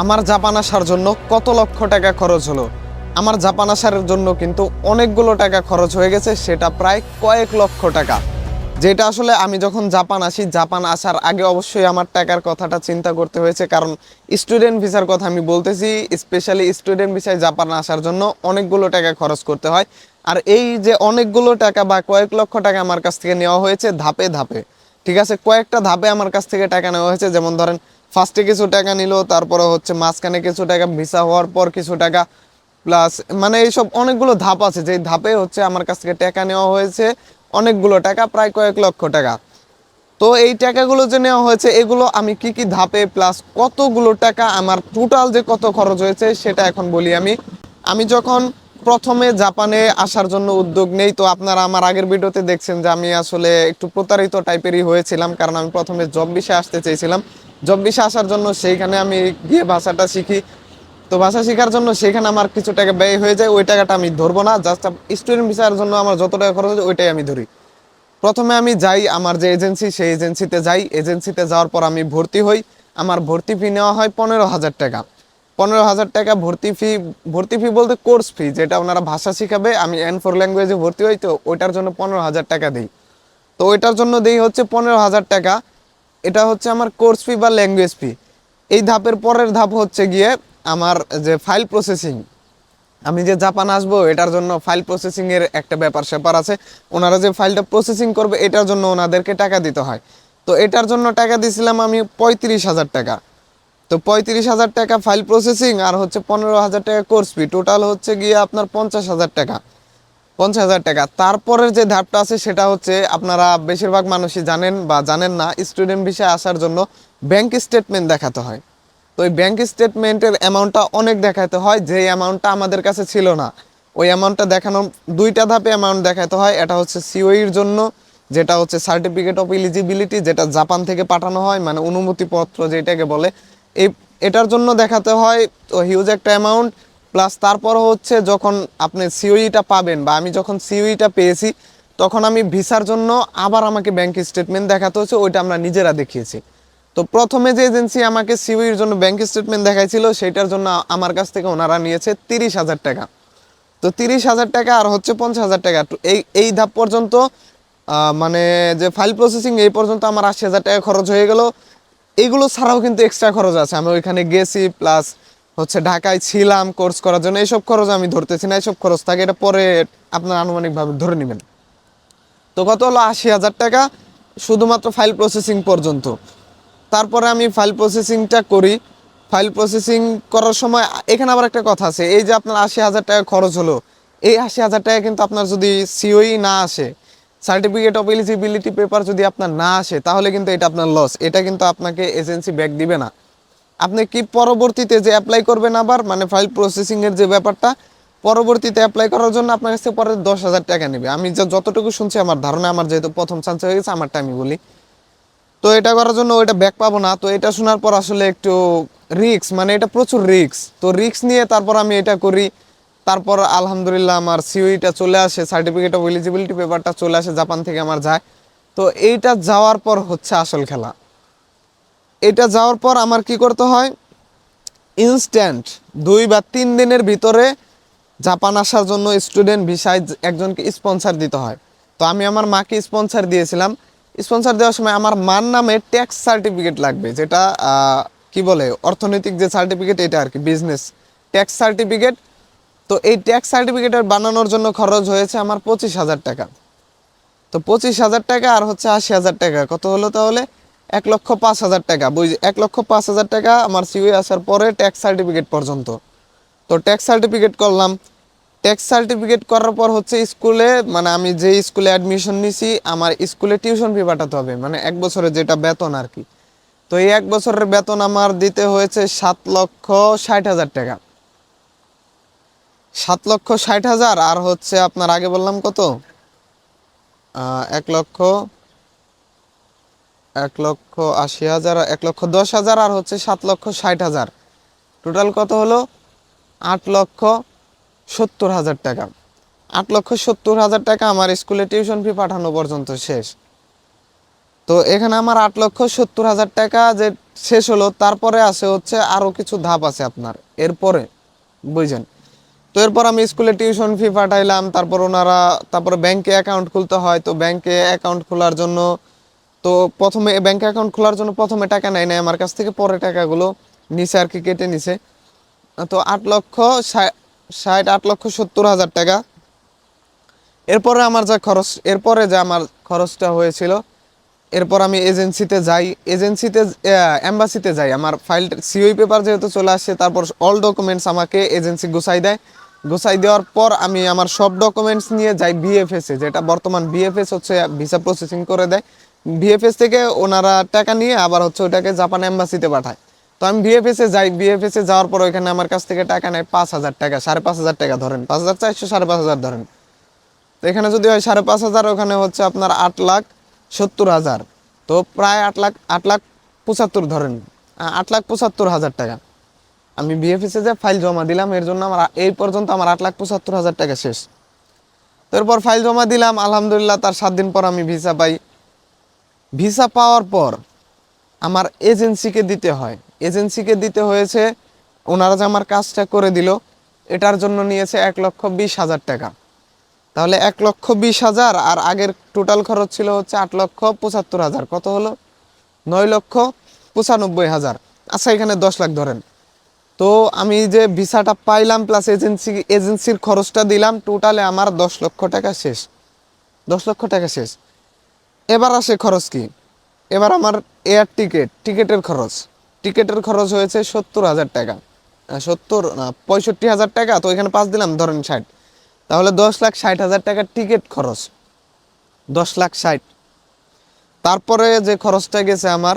আমার জাপান আসার জন্য কত লক্ষ টাকা খরচ হলো? আমার জাপান আসার জন্য কিন্তু অনেকগুলো টাকা খরচ হয়ে গেছে, সেটা প্রায় কয়েক লক্ষ টাকা। যেটা আসলে আমি যখন জাপান আসি, জাপান আসার আগে অবশ্যই আমার টাকার কথাটা চিন্তা করতে হয়েছে, কারণ স্টুডেন্ট ভিসার কথা আমি বলতেছি স্পেশালি স্টুডেন্ট ভিসায় জাপান আসার জন্য অনেকগুলো টাকা খরচ করতে হয়। আর এই যে অনেকগুলো টাকা বা কয়েক লক্ষ টাকা আমার কাছ থেকে নেওয়া হয়েছে ধাপে ধাপে, ঠিক আছে? কয়েকটা ধাপে আমার কাছ থেকে টাকা নেওয়া হয়েছে, যেমন ধরেন ফার্স্টে কিছু টাকা নিল, তারপরে হচ্ছে মাঝখানে কিছু টাকা ভিসা হওয়ার পর কিছু টাকা প্লাস মানে এইসব অনেকগুলো ধাপ আছে। যে ধাপে হচ্ছে আমার কাছ থেকে টাকা নেওয়া হয়েছে, অনেকগুলো টাকা, প্রায় কয়েক লক্ষ টাকা। তো এই টাকাগুলো যে নেওয়া হয়েছে, এগুলো আমি কি কি ধাপে প্লাস কতগুলো টাকা, আমার টোটাল যে কত খরচ হয়েছে, সেটা এখন বলি আমি। আমি যখন প্রথমে জাপানে আসার জন্য উদ্যোগ নেই। তো আপনারা আমার আগের ভিডিওতে দেখছেন যে আমি আসলে একটু প্রতারিত টাইপেরই হয়েছিলাম, কারণ আমি প্রথমে জব বিষয়ে আসতে চেয়েছিলাম। জব বিষয়ে আসার জন্য সেইখানে আমি গিয়ে ভাষাটা শিখি। তো ভাষা শেখার জন্য সেখানে আমার কিছু টাকা ব্যয় হয়ে যায়, ওই টাকাটা আমি ধরবো না। জাস্ট স্টুডেন্ট ভিসার জন্য আমার যত টাকা খরচ হয় ওইটাই আমি ধরি। প্রথমে আমি যাই, আমার যে এজেন্সি সেই এজেন্সিতে যাই। এজেন্সিতে যাওয়ার পর আমি ভর্তি হই। আমার ভর্তি ফি নেওয়া হয় পনেরো হাজার টাকা। পনেরো হাজার টাকা ভর্তি ফি ভর্তি ফি বলতে কোর্স ফি যেটা ওনারা ভাষা শিখাবে, আমি এন ফোর ল্যাঙ্গুয়েজে ভর্তি হই, তো ওইটার জন্য পনেরো হাজার টাকা দিই। তো ওইটার জন্য দিই হচ্ছে পনেরো হাজার টাকা। এটা হচ্ছে আমার কোর্স ফি বা ল্যাঙ্গুয়েজ ফি এই ধাপের পরের ধাপ হচ্ছে গিয়ে আমার যে ফাইল প্রসেসিং আমি যে জাপান আসব, এটার জন্য ফাইল প্রসেসিংয়ের একটা ব্যাপার স্যাপার আছে। ওনারা যে ফাইলটা প্রসেসিং করবে, এটার জন্য ওনাদেরকে টাকা দিতে হয়। তো এটার জন্য টাকা দিয়েছিলাম আমি পঁয়ত্রিশ হাজার টাকা। তো পঁয়ত্রিশ হাজার টাকা ফাইল প্রসেসিং আর হচ্ছে পনেরো হাজার টাকা কোর্স ফি টোটাল হচ্ছে গিয়ে আপনার পঞ্চাশ হাজার টাকা। পঞ্চাশ হাজার টাকা। তারপরের যে ধাপটা আছে সেটা হচ্ছে আপনারা বেশিরভাগ মানুষই জানেন বা জানেন না স্টুডেন্ট বিষয়ে আসার জন্য ব্যাংক স্টেটমেন্ট দেখাতে হয়। তো ওই ব্যাংক স্টেটমেন্টের অ্যামাউন্টটা অনেক দেখাতে হয় যে অ্যামাউন্টটা আমাদের কাছে ছিল না। ওই অ্যামাউন্টটা দেখানোর দুইটা ধাপে অ্যামাউন্ট দেখাতে হয়। এটা হচ্ছে সিওইর জন্য, যেটা হচ্ছে সার্টিফিকেট অফ এলিজিবিলিটি যেটা জাপান থেকে পাঠানো হয় মানে অনুমতিপত্র যেটাকে বলে এটার জন্য দেখাতে হয় তো হিউজ একটা অ্যামাউন্ট প্লাস তারপর হচ্ছে যখন আপনি সিওইটা পাবেন বা আমি যখন সিওইটা পেয়েছি, তখন আমি ভিসার জন্য আবার আমাকে ব্যাংক স্টেটমেন্ট দেখাতে হচ্ছে ওইটা আমরা নিজেরা দেখিয়েছি। তো প্রথমে যে এজেন্সি আমাকে সিওইর জন্য ব্যাংক স্টেটমেন্ট দেখাইছিল সেটার জন্য আমার কাছ থেকে ওনারা নিয়েছে তিরিশ হাজার টাকা। তো তিরিশ হাজার টাকা আর হচ্ছে পঞ্চাশ হাজার টাকা। এই এই ধাপ পর্যন্ত মানে যে ফাইল প্রসেসিং এই পর্যন্ত আমার আশি হাজার টাকা খরচ হয়ে গেল। এইগুলো ছাড়াও কিন্তু এক্সট্রা খরচ আছে। আমি ওইখানে গেছি প্লাস হচ্ছে ঢাকায় ছিলাম কোর্স করার জন্য। এইসব খরচ আমি ধরতেছি না, এইসব খরচ থাকে। এটা পরে আপনার আনুমানিকভাবে ধরে নেবেন। তো কত হলো? আশি হাজার টাকা শুধুমাত্র ফাইল প্রসেসিং পর্যন্ত। তারপরে আমি ফাইল প্রসেসিংটা করি। ফাইল প্রসেসিং করার সময় এখানে আবার একটা কথা আছে। এই যে আপনার আশি হাজার টাকা খরচ হলো, এই আশি হাজার টাকা কিন্তু আপনার যদি সিওই না আসে সার্টিফিকেট অফ এলিজিবিলিটি পেপার যদি আপনার না আসে, তাহলে কিন্তু এটা আপনার লস এটা কিন্তু আপনাকে এজেন্সি ব্যাক দিবে না। আপনি কি পরবর্তীতে যে অ্যাপ্লাই করবেন আবার মানে ফাইল প্রসেসিং এর যে ব্যাপারটা, পরবর্তীতে অ্যাপ্লাই করার জন্য আপনার কাছে পরে দশ হাজার টাকা নেবে। আমি যা যতটুকু শুনছি আমার ধারণা, আমার যেহেতু প্রথম চান্স হয়ে গেছে, আমারটা আমি বলি। তো এটা করার জন্য ওইটা ব্যাক পাবো না। তো এটা শোনার পর আসলে একটু রিক্স মানে এটা প্রচুর রিক্স তো রিক্স নিয়ে তারপর আমি এটা করি। তারপর আলহামদুলিল্লাহ আমার সিওইটা চলে আসে সার্টিফিকেট অফ এলিজিবিলিটি পেপারটা চলে আসে জাপান থেকে আমার যায়। তো এইটা যাওয়ার পর হচ্ছে আসল খেলা। এটা যাওয়ার পর আমার কি করতে হয়? ইনস্ট্যান্ট দুই বা তিন দিনের ভিতরে জাপান আসার জন্য স্টুডেন্ট ভিসায় একজনকে স্পন্সর দিতে হয়। তো আমি আমার মাকে স্পন্সর দিয়েছিলাম। স্পন্সর দেওয়ার সময় আমার মার নামে ট্যাক্স সার্টিফিকেট লাগবে, যেটা কি বলে, অর্থনৈতিক যে সার্টিফিকেট এটা আর কি বিজনেস ট্যাক্স সার্টিফিকেট তো এই ট্যাক্স সার্টিফিকেটের বানানোর জন্য খরচ হয়েছে আমার পঁচিশ হাজার টাকা। তো পঁচিশ হাজার টাকা আর হচ্ছে আশি হাজার টাকা। কত হলো তাহলে? এক লক্ষ পাঁচ হাজার টাকা। বুঝ, এক লক্ষ পাঁচ হাজার টাকা আমার সিওই আসার পরে ট্যাক্স সার্টিফিকেট পর্যন্ত। তো ট্যাক্স সার্টিফিকেট করলাম। ট্যাক্স সার্টিফিকেট করার পর হচ্ছে স্কুলে মানে আমি যে স্কুলে অ্যাডমিশন নিছি, আমার স্কুলে টিউশন ফি পাঠাতে হবে। মানে এক বছরের যেটা বেতন আর কি। তো এই এক বছরের বেতন আমার দিতে হয়েছে সাত লক্ষ ষাট হাজার টাকা। সাত লক্ষ ষাট হাজার, আর হচ্ছে আপনার আগে বললাম কত? এক লক্ষ এক লক্ষ আশি হাজার, এক লক্ষ দশ হাজার, আর হচ্ছে সাত লক্ষ ষাট হাজার। টোটাল কত হলো? আট লক্ষ সত্তর হাজার টাকা। আট লক্ষ সত্তর হাজার টাকা আমার স্কুলে টিউশন ফি পাঠানো পর্যন্ত শেষ। তো এখানে আমার আট লক্ষ সত্তর হাজার টাকা যে শেষ হলো, তারপরে আছে হচ্ছে আরও কিছু ধাপ আছে আপনার। এরপরে, বুঝছেন? তো এরপর আমি স্কুলে টিউশন ফি পাঠাইলাম, তারপর ওনারা, তারপরে ব্যাংকে অ্যাকাউন্ট খুলতে হয়, তো ব্যাংকে অ্যাকাউন্ট খোলার জন্য, তো প্রথমে ব্যাংক অ্যাকাউন্ট খোলার জন্য প্রথমে টাকা নেয় নাই, আমার কাছ থেকে পরে টাকাগুলো নিচে আর কি, কেটে নিছে। তো আট লক্ষ ষাট আট লক্ষ সত্তর হাজার টাকা। এরপরে আমার যা খরচ, এরপরে যে আমার খরচটা হয়েছিল, এরপর আমি এজেন্সিতে যাই, এজেন্সিতে অ্যাম্বাসিতে যাই। আমার ফাইল সিওই পেপার যেহেতু চলে আসছে তারপর অল ডকুমেন্টস আমাকে এজেন্সি গুছাই দেয়। গুছাই দেওয়ার পর আমি আমার সব ডকুমেন্টস নিয়ে যাই বিএফএস যেটা বর্তমান বিএফএস হচ্ছে ভিসা প্রসেসিং করে দেয়। বিএফএস থেকে ওনারা টাকা নিয়ে আবার হচ্ছে ওটাকে জাপান অ্যাম্বাসিতে পাঠায়। তো আমি বিএফএস যাই বিএফএস যাওয়ার পর ওইখানে আমার কাছ থেকে টাকা নেয় পাঁচ হাজার টাকা, সাড়ে পাঁচ হাজার টাকা ধরেন। পাঁচ হাজার চারশো, সাড়ে পাঁচ হাজার ধরেন। তো এখানে যদি হয় সাড়ে পাঁচ হাজার, ওখানে হচ্ছে আপনার আট লাখ সত্তর হাজার। তো প্রায় আট লাখ আট লাখ পঁচাত্তর ধরেন। আট লাখ পঁচাত্তর হাজার টাকা। আমি বিএফএসে যে ফাইল জমা দিলাম, এর জন্য আমার এই পর্যন্ত আমার আট লাখ পঁচাত্তর হাজার টাকা শেষ। তো এরপর ফাইল জমা দিলাম, আলহামদুলিল্লাহ, তার সাত দিন পর আমি ভিসা পাই। ভিসা পাওয়ার পর আমার এজেন্সিকে দিতে হয়। এজেন্সিকে দিতে হয়েছে, ওনারা যে আমার কাজটা করে দিল, এটার জন্য নিয়েছে এক লক্ষ বিশ হাজার টাকা। তাহলে এক লক্ষ বিশ হাজার, আর আগের টোটাল খরচ ছিল হচ্ছে আট লক্ষ পঁচাত্তর হাজার। কত হলো? নয় লক্ষ পঁচানব্বই হাজার। আচ্ছা এখানে দশ লাখ ধরেন। তো আমি যে ভিসাটা পাইলাম প্লাস এজেন্সি এজেন্সির খরচটা দিলাম টোটালে আমার দশ লক্ষ টাকা শেষ। দশ লক্ষ টাকা শেষ। এবার আসে খরচ কি? এবার আমার এয়ার টিকিট টিকিটের খরচ। টিকিটের খরচ হয়েছে সত্তর হাজার টাকা। সত্তর পঁয়ষট্টি হাজার টাকা, তো এখানে পাঁচ দিলাম, ধরেন ষাট। তাহলে দশ লাখ ষাট হাজার টাকার টিকিট খরচ। দশ লাখ ষাট। তারপরে যে খরচটা গেছে আমার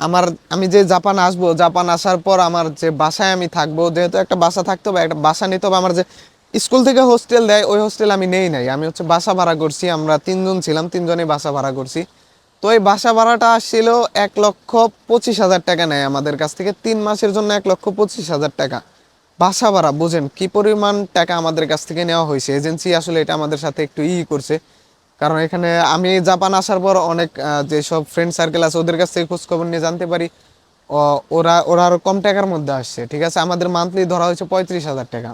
আমার, আমি যে জাপান আসব, জাপান আসার পর আমার যে বাসায় আমি থাকব, যেহেতু একটা বাসা থাকতে হবে, একটা বাসা নিতে হবে, আমার যে স্কুল থেকে হোস্টেল দেয়, ওই হোস্টেল আমি নেই নাই। আমি হচ্ছে বাসা ভাড়া করছি, আমরা তিনজন ছিলাম, তিনজনেই বাসা ভাড়া করছি। তো এই বাসা ভাড়াটা আসছিল এক লক্ষ পঁচিশ হাজার টাকা নেয় আমাদের কাছ থেকে, তিন মাসের জন্য এক লক্ষ পঁচিশ হাজার টাকা। বাসা ভাড়া, বুঝেন কি পরিমাণ টাকা আমাদের কাছ থেকে নেওয়া হয়েছে। এজেন্সি আসলে এটা আমাদের সাথে একটু ই করছে। কারণ এখানে আমি জাপান আসার পর অনেক যেসব ফ্রেন্ড সার্কেল আছে ওদের কাছ থেকে খোঁজ খবর নিয়ে জানতে পারি। ওরা ওরা আরও কম টাকার মধ্যে আসছে, ঠিক আছে? আমাদের মান্থলি ধরা হয়েছে পঁয়ত্রিশ হাজার টাকা।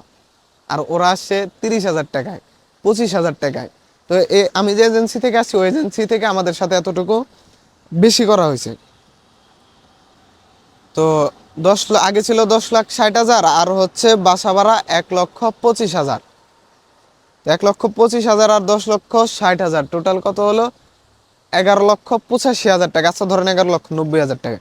আর ওরা আসছে তিরিশ হাজার টাকায়, পঁচিশ হাজার টাকায়। তো এ, আমি যে এজেন্সি থেকে আসছি, ওই এজেন্সি থেকে আমাদের সাথে এতটুকু বেশি করা হয়েছে। তো দশ আগে ছিল দশ লাখ ষাট হাজার, আর হচ্ছে বাসা ভাড়া এক লক্ষ পঁচিশ হাজার। এক লক্ষ পঁচিশ হাজার আর দশ লক্ষ ষাট হাজার। টোটাল কত হলো? এগারো লক্ষ পঁচাশি হাজার টাকা। আচ্ছা ধরেন এগারো লক্ষ নব্বই হাজার টাকা।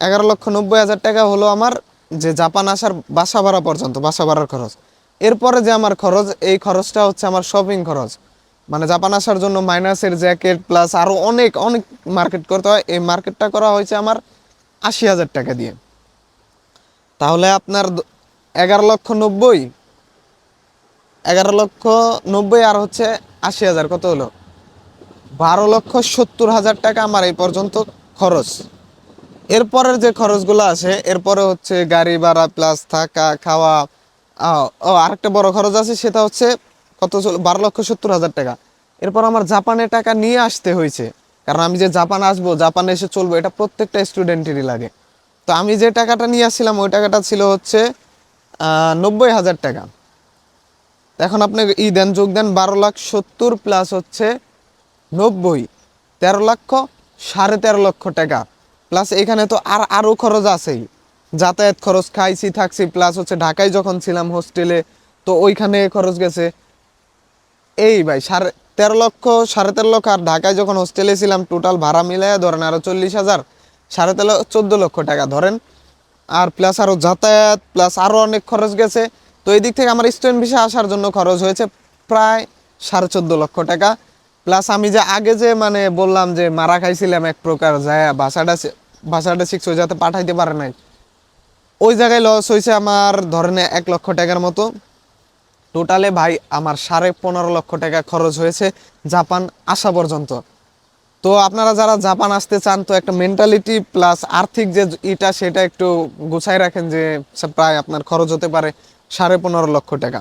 এগারো লক্ষ নব্বই হাজার টাকা হলো আমার যে জাপান আসার বাসা ভাড়া পর্যন্ত, বাসা ভাড়ার খরচ। এরপরে যে আমার খরচ, এই খরচটা হচ্ছে আমার শপিং খরচ। মানে জাপান আসার জন্য মাইনাসের জ্যাকেট প্লাস আরও অনেক অনেক মার্কেট করতে হয়। এই মার্কেটটা করা হয়েছে আমার আশি হাজার টাকা দিয়ে। তাহলে আপনার এগারো লক্ষ নব্বই এগারো লক্ষ নব্বই আর হচ্ছে আশি হাজার। কত হলো? বারো লক্ষ সত্তর হাজার টাকা আমার এই পর্যন্ত খরচ। এরপরের যে খরচগুলো আছে, এরপরে হচ্ছে গাড়ি ভাড়া প্লাস থাকা, খাওয়া ও, আরেকটা বড় খরচ আছে, সেটা হচ্ছে কত বারো লক্ষ সত্তর হাজার টাকা। এরপর আমার জাপানে টাকা নিয়ে আসতে হয়েছে। কারণ আমি যে জাপান আসব, জাপানে এসে চলবো, এটা প্রত্যেকটা স্টুডেন্টেরই লাগে। তো আমি যে টাকাটা নিয়ে আসছিলাম, ওই টাকাটা ছিল হচ্ছে নব্বই হাজার টাকা। এখন আপনি ই দেন, যোগ দেন বারো লাখ সত্তর প্লাস হচ্ছে নব্বই। তেরো লক্ষ, সাড়ে তেরো লক্ষ টাকা। প্লাস এখানে তো আর আরও খরচ আছেই। যাতায়াত খরচ, খাইছি, থাকছি প্লাস হচ্ছে ঢাকায় যখন ছিলাম হোস্টেলে তো ওইখানে খরচ গেছে এই ভাই, সাড়ে তেরো লক্ষ, সাড়ে তেরো লক্ষ, আর ঢাকায় যখন হোস্টেলে ছিলাম টোটাল ভাড়া মিলায় ধরেন আরও চল্লিশ হাজার, সাড়ে তেরো, চোদ্দ লক্ষ টাকা ধরেন। আর প্লাস আরও যাতায়াত প্লাস আরও অনেক খরচ গেছে। তো এই দিক থেকে আমার স্টুডেন্ট ভিসা আসার জন্য খরচ হয়েছে প্রায় সাড়ে চোদ্দ লক্ষ টাকা। প্লাস আমি যে আগে যে মানে বললাম যে মারা খাইছিলাম এক প্রকার যায় ভাষাটা ভাষাটা শিখছো যাতে পাঠাইতে পারে নাই। ওই জায়গায় লস হয়েছে আমার ধরেন এক লক্ষ টাকার মতো। টোটালে ভাই আমার সাড়ে পনেরো লক্ষ টাকা খরচ হয়েছে জাপান আসা পর্যন্ত। তো আপনারা যারা জাপান আসতে চান তো একটা মেন্টালিটি প্লাস আর্থিক যে ইটা সেটা একটু গুছাই রাখেন যে প্রায় আপনার খরচ হতে পারে। সাড়ে পনেরো লক্ষ টাকা।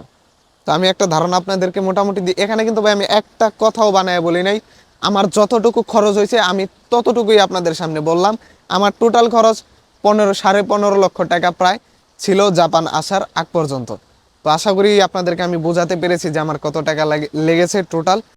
তো আমি একটা ধারণা আপনাদেরকে মোটামুটি দিই এখানে কিন্তু ভাই আমি একটা কথাও বানায় বলি নাই। আমার যতটুকু খরচ হয়েছে, আমি ততটুকুই আপনাদের সামনে বললাম। আমার টোটাল খরচ পনেরো, সাড়ে পনেরো লক্ষ টাকা প্রায় ছিল জাপান আসার আগ পর্যন্ত। তো আশা করি আপনাদেরকে আমি বোঝাতে পেরেছি যে আমার কত টাকা লেগেছে টোটাল